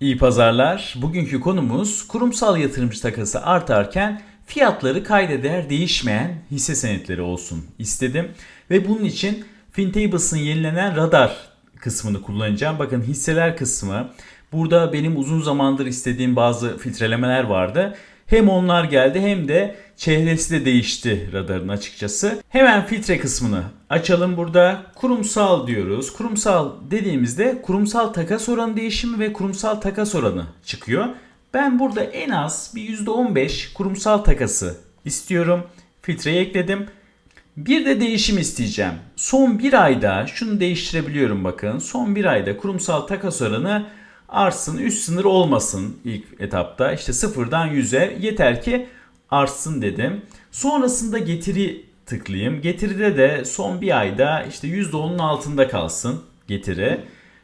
İyi pazarlar. Bugünkü konumuz kurumsal yatırımcı takası artarken fiyatları kayda değer değişmeyen hisse senetleri olsun istedim. Ve bunun için FinTables'ın yenilenen radar kısmını kullanacağım. Bakın hisseler kısmı. Burada benim uzun zamandır istediğim bazı filtrelemeler vardı. Hem onlar geldi hem de çehresi de değişti radarın açıkçası. Hemen filtre kısmını açalım burada. Kurumsal diyoruz. Kurumsal dediğimizde kurumsal takas oranı değişimi ve kurumsal takas oranı çıkıyor. Ben burada en az bir %15 kurumsal takası istiyorum. Filtreyi ekledim. Bir de değişim isteyeceğim. Son bir ayda şunu değiştirebiliyorum bakın. Son bir ayda kurumsal takas oranı artsın üst sınır olmasın ilk etapta. İşte sıfırdan 100'e yeter ki artsın dedim. Sonrasında getiri tıklayayım. Getiride de son bir ayda işte %10'un altında kalsın getiri.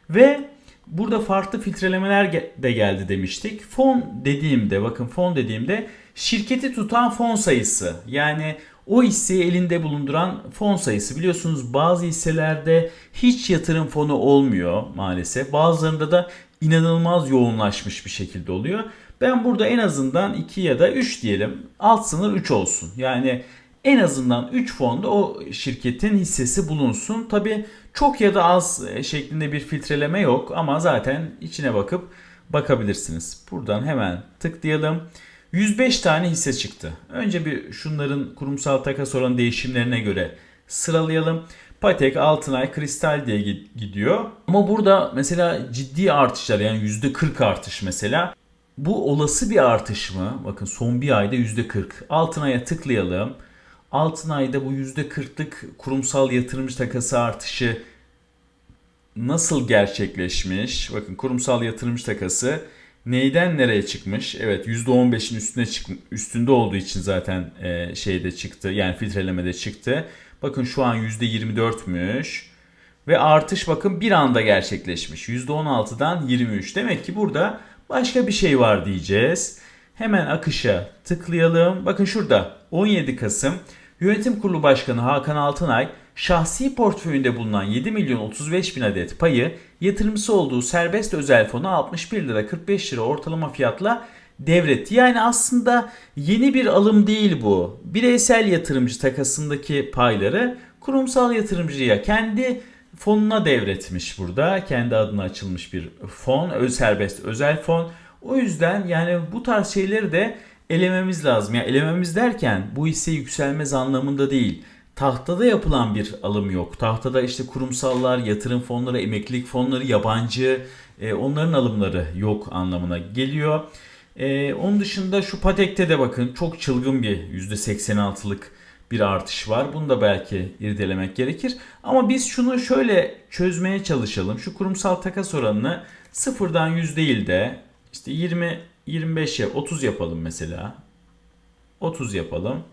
Ve burada farklı filtrelemeler de geldi demiştik. Fon dediğimde bakın fon dediğimde şirketi tutan fon sayısı. Yani o hisseyi elinde bulunduran fon sayısı. Biliyorsunuz bazı hisselerde hiç yatırım fonu olmuyor maalesef. Bazılarında da inanılmaz yoğunlaşmış bir şekilde oluyor. Ben burada en azından 2 ya da 3 diyelim. Alt sınır 3 olsun. Yani en azından 3 fonda o şirketin hissesi bulunsun. Tabi çok ya da az şeklinde bir filtreleme yok ama zaten içine bakıp bakabilirsiniz. Buradan hemen tıklayalım. 105 tane hisse çıktı. Önce bir şunların kurumsal takas oranı değişimlerine göre sıralayalım. Patek, Altınay, Kristal diye gidiyor. Ama burada mesela ciddi artışlar yani %40 artış mesela. Bu olası bir artış mı? Bakın son bir ayda %40. Altınay'a tıklayalım. Altınay'da bu %40'lık kurumsal yatırımcı takası artışı nasıl gerçekleşmiş? Bakın kurumsal yatırımcı takası neyden nereye çıkmış? Evet %15'in üstüne çık üstünde olduğu için zaten e, şeyde çıktı. Yani filtrelemede çıktı. Bakın şu an %24'müş. Ve artış bakın bir anda gerçekleşmiş. %16'dan 23. Demek ki burada başka bir şey var diyeceğiz. Hemen akışa tıklayalım. Bakın şurada 17 Kasım Yönetim Kurulu Başkanı Hakan Altınay şahsi portföyünde bulunan 7 milyon 35 bin adet payı yatırımcısı olduğu serbest özel fona 61 lira 45 lira ortalama fiyatla devretti. Yani aslında yeni bir alım değil bu. Bireysel yatırımcı takasındaki payları kurumsal yatırımcıya kendi fonuna devretmiş burada. Kendi adına açılmış bir fon, öz serbest özel fon. O yüzden yani bu tarz şeyleri de elememiz lazım. Yani elememiz derken bu hisse yükselmez anlamında değil. Tahtada yapılan bir alım yok. Tahtada işte kurumsallar, yatırım fonları, emeklilik fonları, yabancı e, onların alımları yok anlamına geliyor. E, onun dışında şu Patek'te de bakın çok çılgın bir %86'lık bir artış var. Bunu da belki irdelemek gerekir. Ama biz şunu şöyle çözmeye çalışalım. Şu kurumsal takas oranını sıfırdan 100 değil de işte 20 25 yap 30 yapalım mesela. 30 yapalım.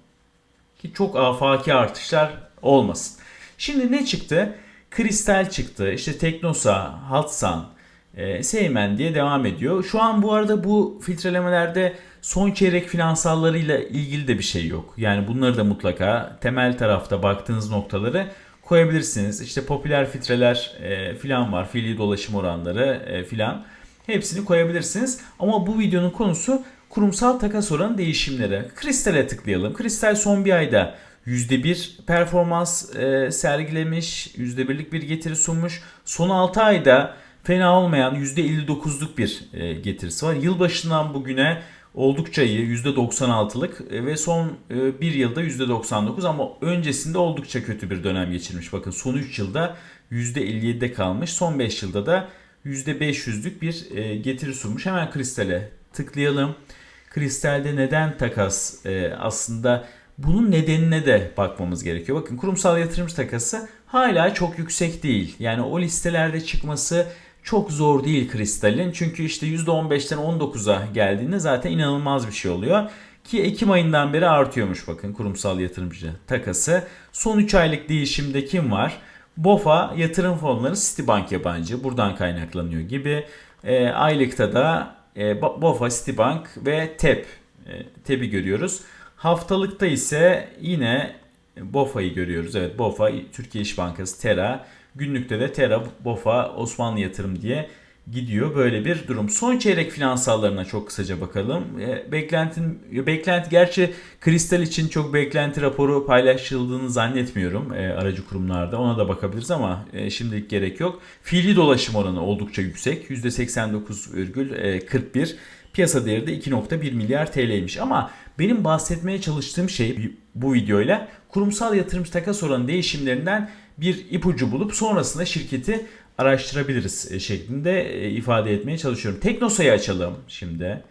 Ki çok afaki artışlar olmasın. Şimdi ne çıktı? Kristal çıktı. İşte Teknosa, Hatsan, e, Seymen diye devam ediyor. Şu an bu arada bu filtrelemelerde son çeyrek finansallarıyla ilgili de bir şey yok. Yani bunları da mutlaka temel tarafta baktığınız noktaları koyabilirsiniz. İşte popüler filtreler e, filan var. Fiili dolaşım oranları e, filan. Hepsini koyabilirsiniz. Ama bu videonun konusu kurumsal takas oranı değişimleri. Kristal'e tıklayalım. Kristal son bir ayda %1 performans e, sergilemiş, %1'lik bir getiri sunmuş. Son 6 ayda fena olmayan %59'luk bir e, getirisi var. Yılbaşından bugüne oldukça iyi %96'lık e, ve son e, bir yılda %99 ama öncesinde oldukça kötü bir dönem geçirmiş. Bakın son 3 yılda %57'de kalmış. Son 5 yılda da %500'lük bir getiri sunmuş. Hemen kristale tıklayalım. Kristalde neden takas aslında bunun nedenine de bakmamız gerekiyor. Bakın kurumsal yatırımcı takası hala çok yüksek değil. Yani o listelerde çıkması çok zor değil kristalin. Çünkü işte %15'ten 19'a geldiğinde zaten inanılmaz bir şey oluyor. Ki Ekim ayından beri artıyormuş bakın kurumsal yatırımcı takası. Son 3 aylık değişimde kim var? BOFA yatırım fonları Citibank yabancı buradan kaynaklanıyor gibi. E, aylıkta da e, BOFA, Citibank ve TEP e, TEP'i görüyoruz. Haftalıkta ise yine BOFA'yı görüyoruz. Evet BOFA, Türkiye İş Bankası, TERA. Günlükte de TERA, BOFA, Osmanlı Yatırım diye gidiyor böyle bir durum. Son çeyrek finansallarına çok kısaca bakalım. E, beklentin beklenti gerçi Kristal için çok beklenti raporu paylaşıldığını zannetmiyorum e, aracı kurumlarda. Ona da bakabiliriz ama e, şimdilik gerek yok. Fiili dolaşım oranı oldukça yüksek. %89,41. Piyasa değeri de 2.1 milyar TL'ymiş. Ama benim bahsetmeye çalıştığım şey bu videoyla kurumsal yatırımcı takas oranı değişimlerinden bir ipucu bulup sonrasında şirketi araştırabiliriz e, şeklinde e, ifade etmeye çalışıyorum. Teknosa'yı açalım şimdi.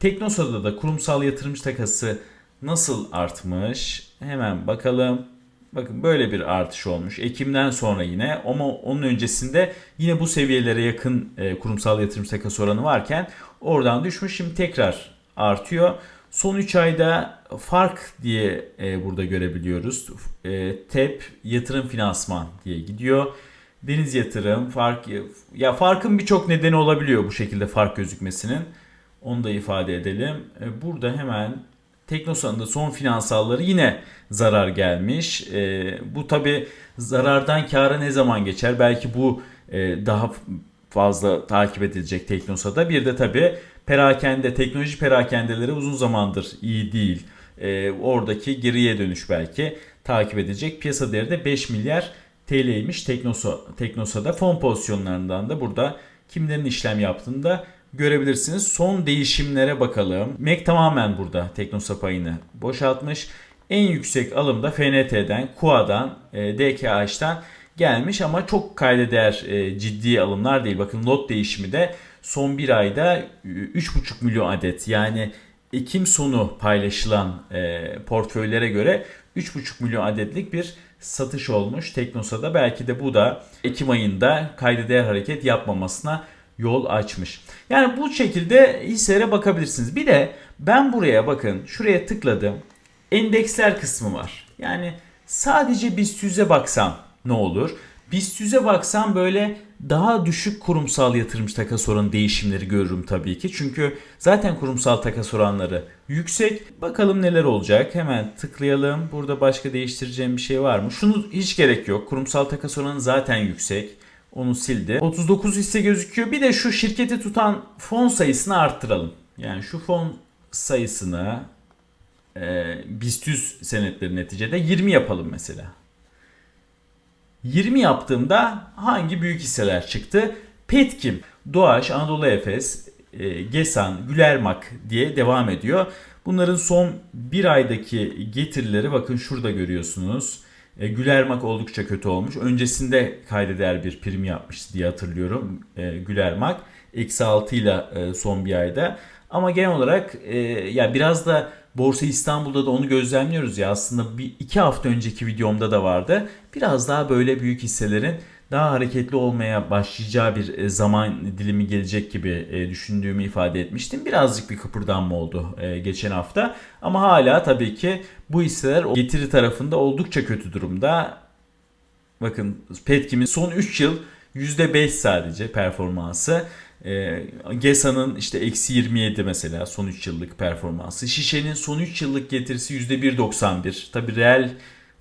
Teknosa'da da kurumsal yatırımcı takası nasıl artmış? Hemen bakalım. Bakın böyle bir artış olmuş. Ekim'den sonra yine ama onun öncesinde yine bu seviyelere yakın e, kurumsal yatırım takası oranı varken oradan düşmüş. Şimdi tekrar artıyor. Son 3 ayda fark diye e, burada görebiliyoruz. E, TEP yatırım finansman diye gidiyor. Deniz yatırım fark ya farkın birçok nedeni olabiliyor bu şekilde fark gözükmesinin. Onu da ifade edelim. E, burada hemen Teknosa'nın da son finansalları yine zarar gelmiş. E, bu tabi zarardan kâra ne zaman geçer? Belki bu e, daha fazla takip edilecek Teknosa'da. Bir de tabi perakende, teknoloji perakendeleri uzun zamandır iyi değil. E, oradaki geriye dönüş belki takip edilecek. Piyasa değeri de 5 milyar TL'ymiş Teknosa, Teknosa'da. Fon pozisyonlarından da burada kimlerin işlem yaptığını da görebilirsiniz. Son değişimlere bakalım. MEC tamamen burada Teknosa payını boşaltmış. En yüksek alım da FNT'den, KUA'dan, e, DKH'dan gelmiş ama çok kayda değer e, ciddi alımlar değil. Bakın lot değişimi de son bir ayda 3,5 milyon adet yani Ekim sonu paylaşılan e, portföylere göre 3,5 milyon adetlik bir satış olmuş Teknosa'da. Belki de bu da Ekim ayında kayda değer hareket yapmamasına yol açmış. Yani bu şekilde hisselere bakabilirsiniz. Bir de ben buraya bakın şuraya tıkladım. Endeksler kısmı var. Yani sadece BIST 100'e baksam ne olur? BIST 100'e baksam böyle daha düşük kurumsal yatırımcı takas oranı değişimleri görürüm tabii ki. Çünkü zaten kurumsal takas oranları yüksek. Bakalım neler olacak. Hemen tıklayalım. Burada başka değiştireceğim bir şey var mı? Şunu hiç gerek yok. Kurumsal takas oranı zaten yüksek. Onu sildi. 39 hisse gözüküyor. Bir de şu şirketi tutan fon sayısını arttıralım. Yani şu fon sayısını e, BIST 100 senetleri neticede 20 yapalım mesela. 20 yaptığımda hangi büyük hisseler çıktı? Petkim, Doğaç, Anadolu Efes, e, Gesan, Gülermak diye devam ediyor. Bunların son bir aydaki getirileri bakın şurada görüyorsunuz. E, Gülermak oldukça kötü olmuş. Öncesinde kaydeder bir prim yapmıştı diye hatırlıyorum e, Gülermak. Eksi 6 ile son bir ayda. Ama genel olarak e, ya biraz da Borsa İstanbul'da da onu gözlemliyoruz ya aslında bir iki hafta önceki videomda da vardı. Biraz daha böyle büyük hisselerin daha hareketli olmaya başlayacağı bir e, zaman dilimi gelecek gibi e, düşündüğümü ifade etmiştim. Birazcık bir kıpırdanma oldu e, geçen hafta. Ama hala tabii ki bu hisseler getiri tarafında oldukça kötü durumda. Bakın Petkim'in son 3 yıl %5 sadece performansı. E, Gesa'nın işte eksi 27 mesela son 3 yıllık performansı. Şişe'nin son 3 yıllık getirisi %1.91. Tabi reel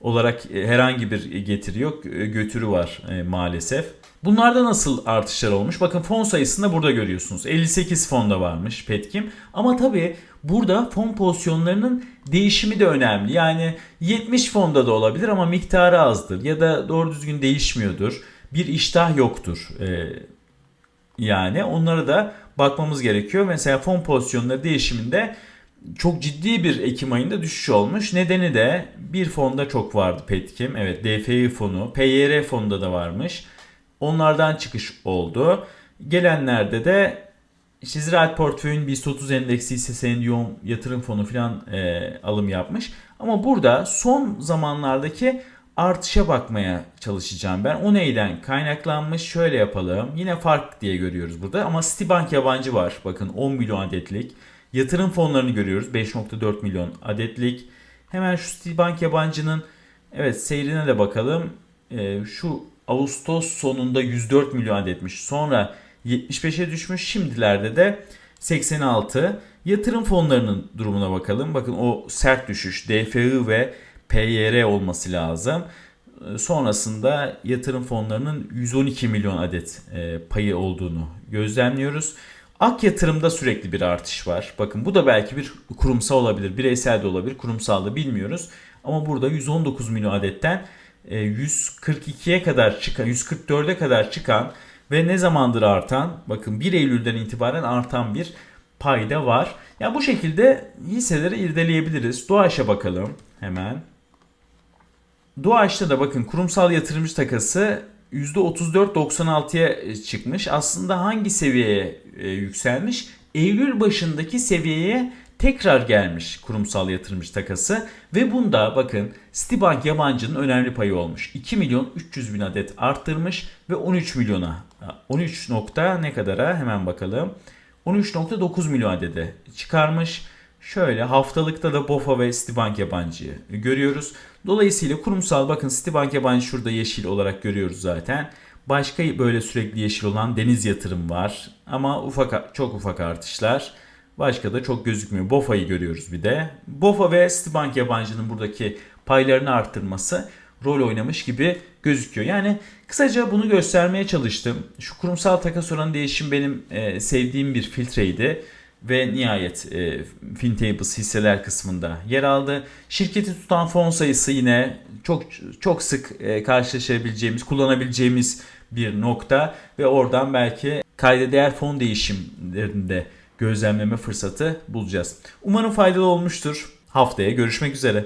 olarak e, herhangi bir getiri yok. E, götürü var e, maalesef. Bunlarda nasıl artışlar olmuş? Bakın fon sayısını da burada görüyorsunuz. 58 fonda varmış Petkim. Ama tabii burada fon pozisyonlarının değişimi de önemli. Yani 70 fonda da olabilir ama miktarı azdır. Ya da doğru düzgün değişmiyordur. Bir iştah yoktur. Yani onlara da bakmamız gerekiyor. Mesela fon pozisyonları değişiminde çok ciddi bir Ekim ayında düşüş olmuş. Nedeni de bir fonda çok vardı Petkim. Evet DFI fonu, PYR fonunda da varmış. Onlardan çıkış oldu. Gelenlerde de işte ziraat portföyün BIST 30 endeksi senedi yoğun yatırım fonu falan e, alım yapmış. Ama burada son zamanlardaki artışa bakmaya çalışacağım ben. O neyden kaynaklanmış? Şöyle yapalım. Yine fark diye görüyoruz burada ama Citibank yabancı var. Bakın 10 milyon adetlik. Yatırım fonlarını görüyoruz. 5.4 milyon adetlik. Hemen şu Citibank yabancının evet seyrine de bakalım. Ee, şu Ağustos sonunda 104 milyon adetmiş. Sonra 75'e düşmüş. Şimdilerde de 86. Yatırım fonlarının durumuna bakalım. Bakın o sert düşüş DFI ve PYR olması lazım. e, sonrasında yatırım fonlarının 112 milyon adet e, payı olduğunu gözlemliyoruz. Ak yatırımda sürekli bir artış var. Bakın bu da belki bir kurumsal olabilir, bireysel de olabilir, kurumsal da bilmiyoruz. Ama burada 119 milyon adetten e, 142'ye kadar çıkan, 144'e kadar çıkan ve ne zamandır artan, bakın 1 Eylül'den itibaren artan bir payda var. Ya bu şekilde hisseleri irdeleyebiliriz. Doğaç'a bakalım hemen. Doğaç'ta da bakın kurumsal yatırımcı takası %34.96'ya çıkmış. Aslında hangi seviyeye e, yükselmiş? Eylül başındaki seviyeye tekrar gelmiş kurumsal yatırımcı takası ve bunda bakın Citibank yabancının önemli payı olmuş. 2 milyon 300 bin adet arttırmış ve 13 milyona 13 nokta ne kadara hemen bakalım. 13.9 milyon adede çıkarmış. Şöyle haftalıkta da BOFA ve Citibank yabancıyı görüyoruz. Dolayısıyla kurumsal bakın Citibank yabancı şurada yeşil olarak görüyoruz zaten. Başka böyle sürekli yeşil olan deniz yatırım var. Ama ufak çok ufak artışlar. Başka da çok gözükmüyor. BOFA'yı görüyoruz bir de. BOFA ve Citibank yabancının buradaki paylarını arttırması rol oynamış gibi gözüküyor. Yani kısaca bunu göstermeye çalıştım. Şu kurumsal takas oranı değişim benim e, sevdiğim bir filtreydi ve nihayet e, FinTables hisseler kısmında yer aldı. Şirketi tutan fon sayısı yine çok çok sık e, karşılaşabileceğimiz, kullanabileceğimiz bir nokta ve oradan belki kayda değer fon değişimlerinde gözlemleme fırsatı bulacağız. Umarım faydalı olmuştur. Haftaya görüşmek üzere.